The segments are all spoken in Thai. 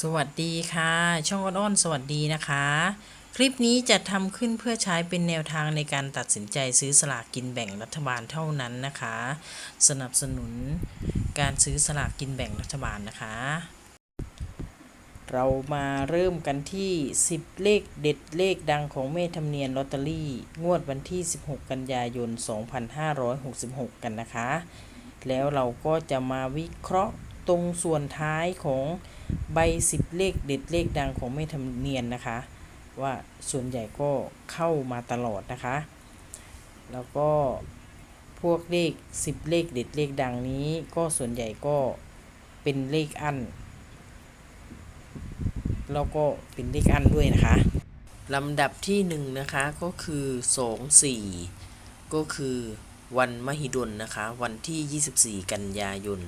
สวัสดีค่ะ ช่องอ้อนๆสวัสดีนะคะ คลิปนี้จะทำขึ้นเพื่อใช้เป็นแนวทางในการตัดสินใจซื้อสลากกินแบ่งรัฐบาลเท่านั้นนะคะ สนับสนุนการซื้อสลากกินแบ่งรัฐบาลนะคะ เรามาเริ่มกันที่ 10 เลขเด็ดเลขดังของเมธรรมเนียนลอตเตอรี่ งวดวันที่ 16 กันยายน 2566 กันนะคะ แล้วเราก็จะมาวิเคราะห์ตรงส่วนท้ายของ ใบ10เลขเด็ดเลขดังของเมธรรมเนียนนะคะ ว่าส่วนใหญ่ก็เข้ามาตลอดนะคะ แล้วก็พวกเลข10เลขเด็ดเลขดังนี้ก็ส่วนใหญ่ก็เป็นเลขอันแล้วก็เป็นเลขอันด้วยนะคะลำดับที่หนึ่งนะคะก็คือสองสี่ก็คือวันมหิดลนะคะ วันที่ 24 กันยายน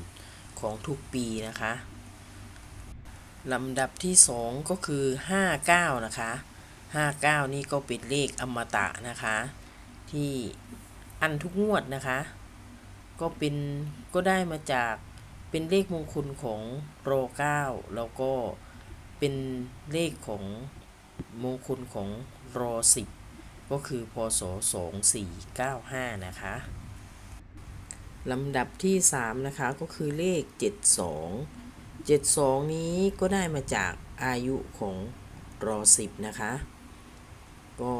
ของทุกปีนะคะ ลำดับที่สองก็คือ 59 นะคะ 59 นี่ก็เป็นเลขอมตะนะคะ ที่อันทุกงวดนะคะ ก็เป็นก็ได้มาจากเป็นเลขมงคลของโรเก้าแล้วก็เป็นเลขของมงคลของรอสิบก็คือพศ2495 นะคะลำดับที่ 3 นะคะ ก็คือเลข 72 72 นี้ก็ได้มาจากอายุของรอสิบนะคะ ก็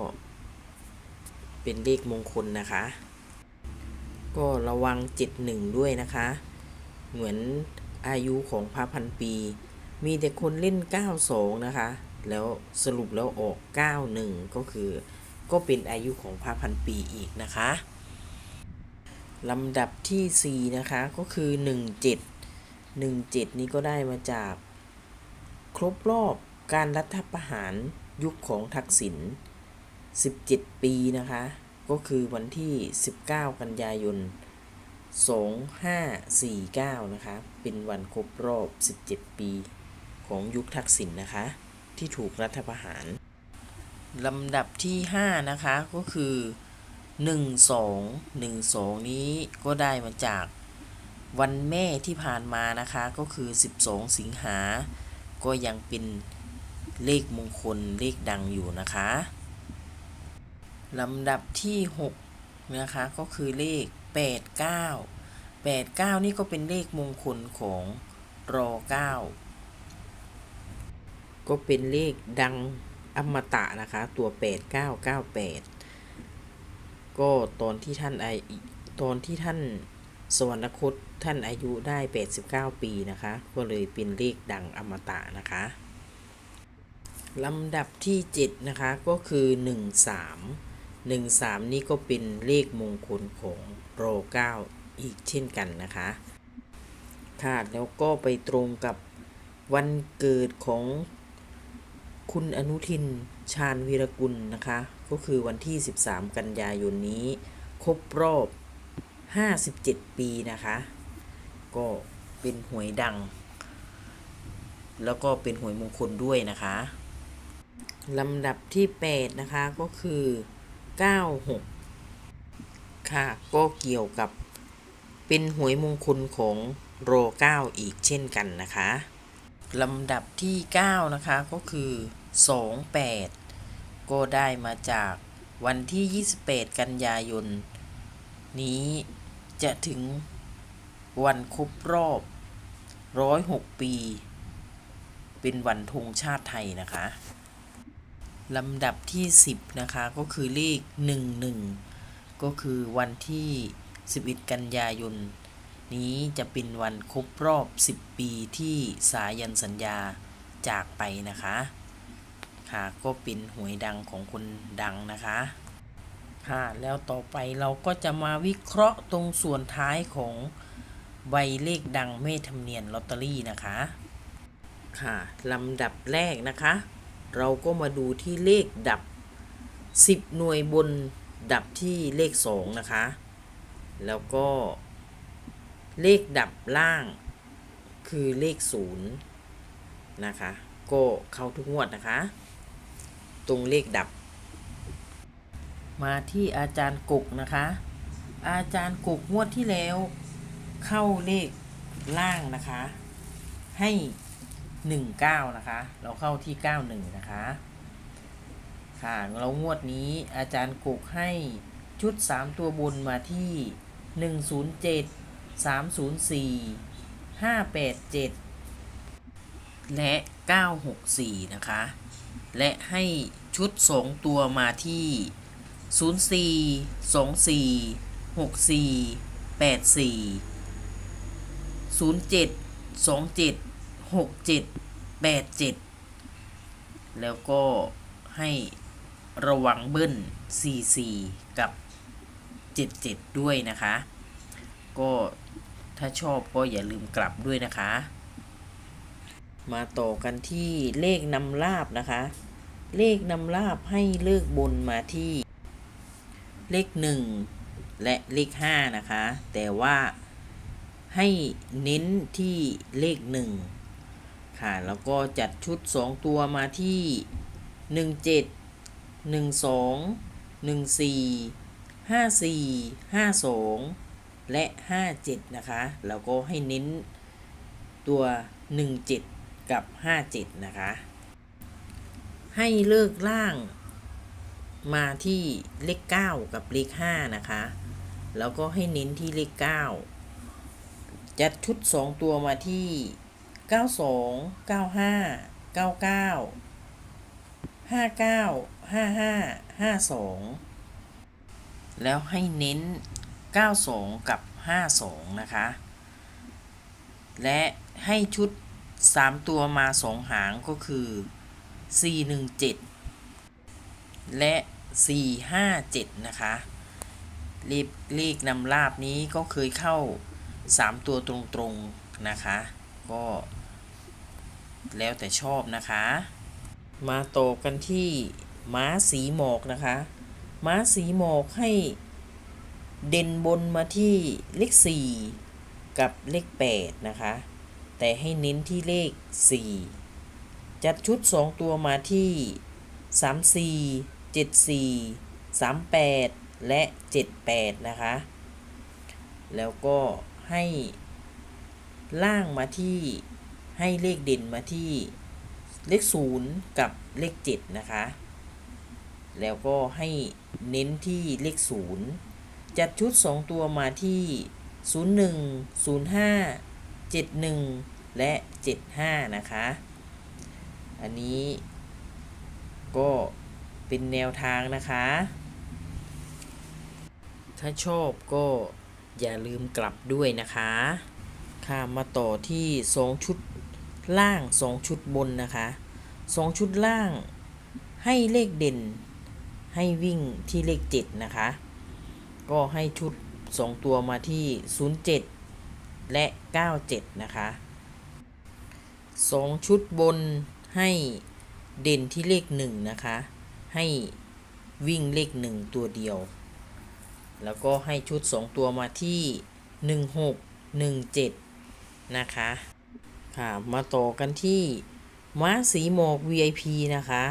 เป็นเลขมงคลนะคะ ก็ระวัง 71 ด้วยนะคะ เหมือนอายุของพระพันปี มีแต่คนเล่น 92 นะคะ แล้วสรุปแล้วออก 91 ก็คือ ก็เป็นอายุของพระพันปีอีกนะคะลำดับที่ 4 นะคะ ก็คือ 17 17 นี้ก็ได้มาจาก ครบรอบการรัฐประหารยุคของทักษิณ 17 ปีนะคะ ก็คือวันที่ 19 กันยายน 2549 นะคะ เป็นวันครบรอบ 17 ปีของยุคทักษิณนนะคะ ที่ถูกรัฐประหารลำดับที่ 5 นะคะ ก็คือ 12 12 นี้ก็ได้มาจาก วันแม่ที่ผ่านมานะคะ ก็คือ 12 สิงหา ก็ยังเป็นเลขมงคลเลขดังอยู่นะคะลำดับที่ 6 นะคะ ก็คือเลข 89 89 นี่ก็เป็นเลขมงคลของรอ9ก็เป็นเลขดังอมตะนะคะ ตัว 8998 ก็ตอนที่ท่านไอตอนที่ท่าน สวรรคตท่านอายุได้ 89 ปีนะคะ ก็เลยเป็นเลขดังอมตะนะคะลำดับที่ 7 นะคะ ก็คือ 13 13 นี่ก็เป็นเลขมงคลของโร9อีกเช่นกันนะคะค่ะแล้วก็ไปตรงกับวันเกิดของคุณอนุทินชาญวีรกุลนะคะ ก็คือวันที่ 13 กันยายนนี้ ครบรอบ 57 ปีนะคะ ก็เป็นหวยดัง แล้วก็เป็นหวยมงคลด้วยนะคะลำดับที่ 8 นะคะก็คือ 96 ค่ะ ก็เกี่ยวกับเป็นหวยมงคลของโร9อีกเช่นกันนะคะลำดับที่ 9 นะคะก็คือ 28 ก็ได้มาจากวันที่ 28 กันยายน นี้ จะถึงวันครบรอบ106ปี เป็นวันธงชาติไทยนะคะลำดับที่ 10 นะคะ ก็คือเลข 11 ก็คือวันที่ 11 กันยายน นี้จะเป็นวันครบรอบ 10 ปีที่สายันสัญญาจากไปนะคะ ค่ะก็เป็นหวยดังของคนดังนะคะ ค่ะแล้วต่อไปเราก็จะมาวิเคราะห์ตรงส่วนท้ายของใบเลขดังเมธรรมเนียนลอตเตอรี่นะคะ ค่ะลำดับแรกนะคะ เราก็มาดูที่เลขดับ 10 หน่วยบนดับที่เลข 2 นะคะ แล้วก็เลขดับล่างคือเลข 0 นะคะ ก็เข้าทุกงวดนะคะ ตรงเลขดับ มาที่อาจารย์กุกนะคะ อาจารย์กุกงวดที่แล้ว เข้าเลขล่างนะคะ ให้19นะคะ เราเข้าที่91นะคะ ค่ะเรางวดนี้อาจารย์กุกให้ชุด3ตัวบนมาที่107 304 587และ 964 นะคะ และให้ชุด 2 ตัวมาที่ 04 24 64 84 07 27 67 87แล้วก็ให้ระวังเบิ้ล44กับ77ด้วยนะคะ ก็ถ้าชอบก็อย่าลืมกลับด้วยนะคะ มาต่อกันที่เลขนำลาบนะคะ เลขนำลาบให้เลิกบนมาที่ เลข 1 และเลข 5 นะคะ แต่ว่าให้เน้นที่เลข 1 ค่ะ แล้วก็จัดชุด 2 ตัวมาที่ 17 12 14 54 52 และ 57 นะคะ แล้วก็ให้เน้นตัว 17 กับ 57 นะคะ ให้เลิกล่าง มาที่เลข 9 กับเลข 5 นะคะ แล้วก็ให้เน้นที่เลข 9 จัดชุด 2 ตัวมาที่ 92 95 99 59 55 52 แล้วให้เน้น 92 กับ 52 นะคะ และให้ชุด 3 ตัวมา 2 หางก็คือ 417 และ 457 นะคะเลขเลขนำลาบนี้ก็เคยเข้า 3 ตัวตรงๆนะคะ ก็แล้วแต่ชอบนะคะ มาต่อกันที่ม้าสีหมอกนะคะ ม้าสีหมอกให้เด่นบนมาที่เลข 4 กับเลข 8 นะคะ แต่ให้เน้นที่เลข 4 จัดชุด 2 ตัวมาที่ 34 74 38 และ 78 นะคะ แล้วก็ให้ล่างมาที่ให้เลขเด่นมาที่เลข 0 กับเลข 7 นะคะ แล้วก็ให้เน้นที่เลข 0 จัดชุด 2 ตัวมาที่ 01 05 71 และ 75 นะคะ อันนี้ก็ เป็นแนวทางนะคะ ถ้าชอบก็อย่าลืมกลับด้วยนะคะ ค่ะมาต่อที่2ชุดล่าง2ชุดบนนะคะ2ชุดล่างให้เลขเด่น ให้วิ่งที่เลข7นะคะ ก็ให้ชุด2ตัวมาที่07และ97นะคะ2ชุดบนให้เด่นที่เลข1นะคะ ให้วิ่งเลข 1 ตัวเดียว แล้วก็ให้ชุด 2 ตัวมาที่ 16 17 นะคะ ค่ะ มาต่อกันที่ม้าสีหมอก VIP นะคะ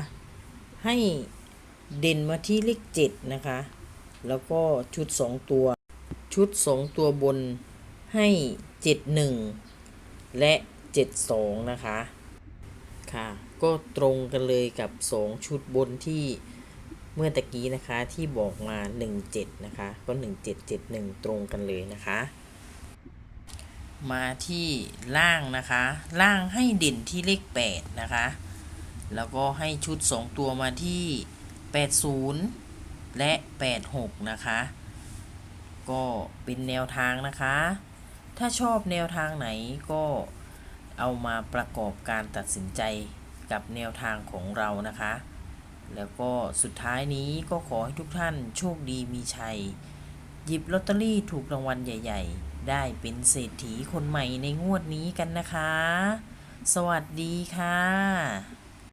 ให้เด่นมาที่เลข 7 นะคะ แล้วก็ชุด 2 ตัว ชุด 2 ตัวบนให้ 71 และ 72 นะคะ ค่ะ ก็ตรงกันเลยกับ 2 ชุดบนที่เมื่อตะกี้นะคะที่บอกมา 17 นะคะ ก็ 1771 ตรงกันเลยนะคะ มาที่ล่างนะคะ ล่างให้เด่นที่เลข 8 นะคะ แล้วก็ให้ชุด 2 ตัวมาที่ 80 และ 86 นะคะ ก็เป็นแนวทางนะคะ ถ้าชอบแนวทางไหนก็เอามาประกอบการตัดสินใจ กับแนวทางของเรานะคะ แล้วก็สุดท้ายนี้ก็ขอให้ทุกท่านโชคดีมีชัย หยิบลอตเตอรี่ถูกรางวัลใหญ่ ๆ ได้เป็นเศรษฐีคนใหม่ในงวดนี้กันนะคะ สวัสดีค่ะ